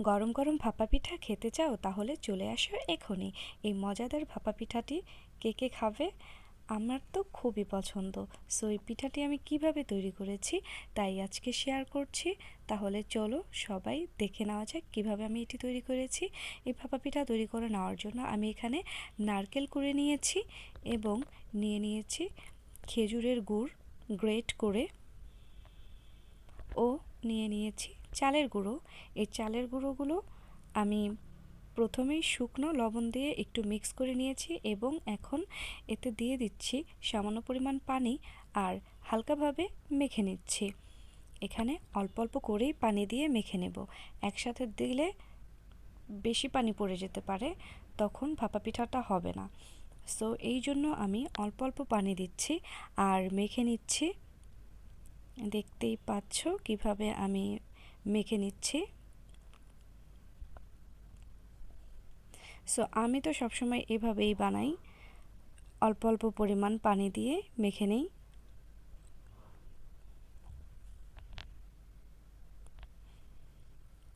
গরম গরম ভাপা পিঠা খেতে চাও, তাহলে চলে আসো এখনই। এই মজাদার ভাপা পিঠাটি কে কে খাবে? আমার তো খুবই পছন্দ। সো এই পিঠাটি আমি কীভাবে তৈরি করেছি, তাই আজকে শেয়ার করছি। তাহলে চলো সবাই দেখে নেওয়া যাক কীভাবে আমি এটি তৈরি করেছি। এই ভাপা পিঠা তৈরি করে নেওয়ার জন্য আমি এখানে নারকেল করে নিয়েছি এবং নিয়ে নিয়েছি খেজুরের গুড় গ্রেট করে। ও, নিয়ে নিয়েছি চালের গুঁড়ো। এই চালের গুঁড়োগুলো আমি প্রথমেই শুকনো লবণ দিয়ে একটু মিক্স করে নিয়েছি এবং এখন এতে দিয়ে দিচ্ছি সামান্য পরিমাণ পানি আর হালকাভাবে মেখে নিচ্ছি। এখানে অল্প অল্প করেই পানি দিয়ে মেখে নেব। একসাথে দিলে বেশি পানি পড়ে যেতে পারে, তখন ভাপা পিঠাটা হবে না। সো এই জন্য আমি অল্প অল্প পানি দিচ্ছি আর মেখে নিচ্ছি। দেখতেই পাচ্ছ কীভাবে আমি মেখে নিচ্ছি। সো আমি তো সবসময় এভাবেই বানাই। অল্প অল্প পরিমাণ পানি দিয়ে মেখে নেই।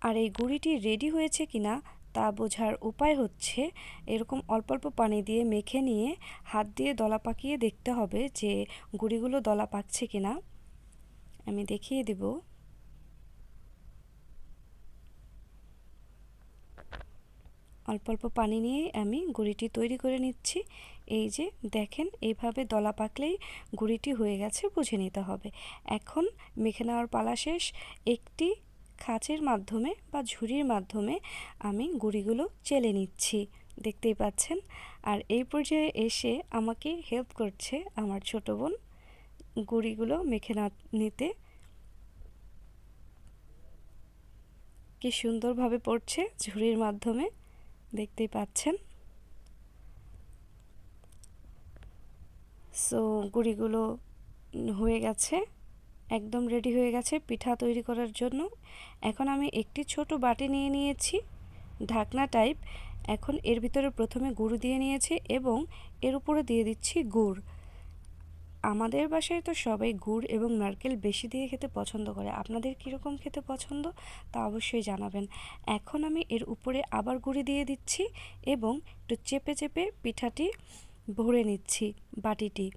আর এই গুঁড়িটি রেডি হয়েছে কিনা তা বোঝার উপায় হচ্ছে, এরকম অল্প অল্প পানি দিয়ে মেখে নিয়ে হাত দিয়ে দলা পাকিয়ে দেখতে হবে যে গুঁড়িগুলো দলা পাকছে কিনা। আমি দেখিয়ে দেব। অল্প অল্প পানি নিয়ে আমি গুঁড়িটি তৈরি করে নিচ্ছি। এই যে, দেখেন, এইভাবে দলা পাকলেই গুঁড়িটি হয়ে গেছে, বুঝে নিতে হবে। এখন মেখে নেওয়ার পালা শেষ। একটি খাঁচের মাধ্যমে বা ঝুড়ির মাধ্যমে আমি গুঁড়িগুলো চেলে নিচ্ছি, দেখতেই পাচ্ছেন। আর এই পর্যায়ে এসে আমাকে হেল্প করছে আমার ছোট বোন গুঁড়িগুলো মেখে না, নিতে। কি সুন্দরভাবে পড়ছে ঝুড়ির মাধ্যমে। দেখতেই পাচ্ছেন। সো গুড়িগুলো হয়ে গেছে, একদম রেডি হয়ে গেছে পিঠা তৈরি করার জন্য। এখন আমি একটি ছোট বাটি নিয়ে নিয়েছি, ঢাকনা টাইপ এখন এর ভিতরে প্রথমে গুড় দিয়ে নিয়েছি এবং এর উপরে দিয়ে দিচ্ছি গুড়। আমাদের বাসায় তো সবাই গুড় এবং নারকেল বেশি দিয়ে খেতে পছন্দ করে। আপনাদের কীরকম খেতে পছন্দ? তা অবশ্যই জানাবেন। এখন আমি এর উপরে আবার গুঁড়ি দিয়ে দিচ্ছি এবং একটু চেপে চেপে পিঠাটি ভরে নিচ্ছি বাটিটি।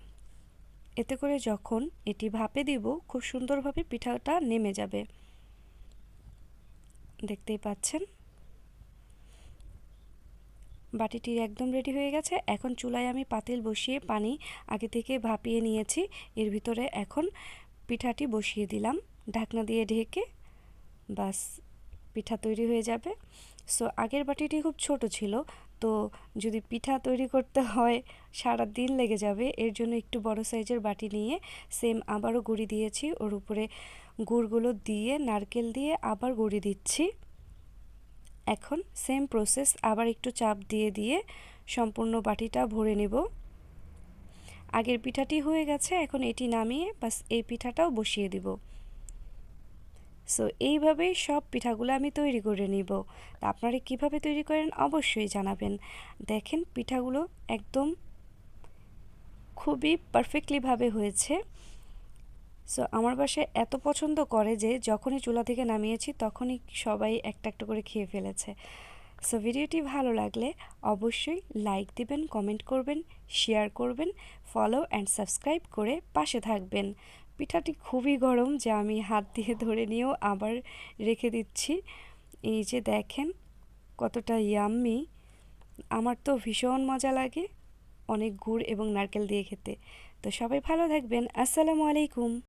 এতে করে যখন এটি ভাপে দিব, খুব সুন্দরভাবে পিঠাটা নেমে যাবে। দেখতেই পাচ্ছেন? বাটিটি একদম রেডি হয়ে গেছে। এখন চুলায় আমি পাতিল বসিয়ে পানি আগে থেকে ভাপিয়ে নিয়েছি। এর ভিতরে এখন পিঠাটি বসিয়ে দিলাম। ঢাকনা দিয়ে ঢেকে বাস পিঠা তৈরি হয়ে যাবে। সো আগের বাটিটি খুব ছোট ছিল। তো যদি পিঠা তৈরি করতে হয়, সারা দিন লেগে যাবে। এর জন্য একটু বড় সাইজের বাটি নিয়ে সেম আবারও গুঁড়ি দিয়েছি। ওর উপরে গুড়গুলো দিয়ে, নারকেল দিয়ে আবার গুঁড়ি দিচ্ছি। এখন সেম প্রসেস আবার একটু চাপ দিয়ে দিয়ে সম্পূর্ণ বাটিটা ভরে নেব। আগের পিঠাটি হয়ে গেছে, এখন এটি নামিয়ে বাস এই পিঠাটাও বসিয়ে দিব। সো এইভাবেই সব পিঠাগুলো আমি তৈরি করে নিব। আপনারা কীভাবে তৈরি করেন অবশ্যই জানাবেন। দেখেন, পিঠাগুলো একদম খুবই পারফেক্টলিভাবে হয়েছে। সো আমার বাসায় এত পছন্দ করে যে যখনই চুলা থেকে নামিয়েছি, তখনই সবাই একটা একটা করে খেয়ে ফেলেছে। সো ভিডিওটি ভালো লাগলে অবশ্যই লাইক দিবেন কমেন্ট করবেন শেয়ার করবেন ফলো অ্যান্ড সাবস্ক্রাইব করে পাশে থাকবেন। পিঠাটি খুবই গরম যে আমি হাত দিয়ে ধরে নিয়েও আবার রেখে দিচ্ছি। এই যে দেখেন কতটা ইয়াম্মি আমার তো ভীষণ মজা লাগে অনেক গুড় এবং নারকেল দিয়ে খেতে। তো সবাই ভালো থাকবেন। আসসালামু আলাইকুম।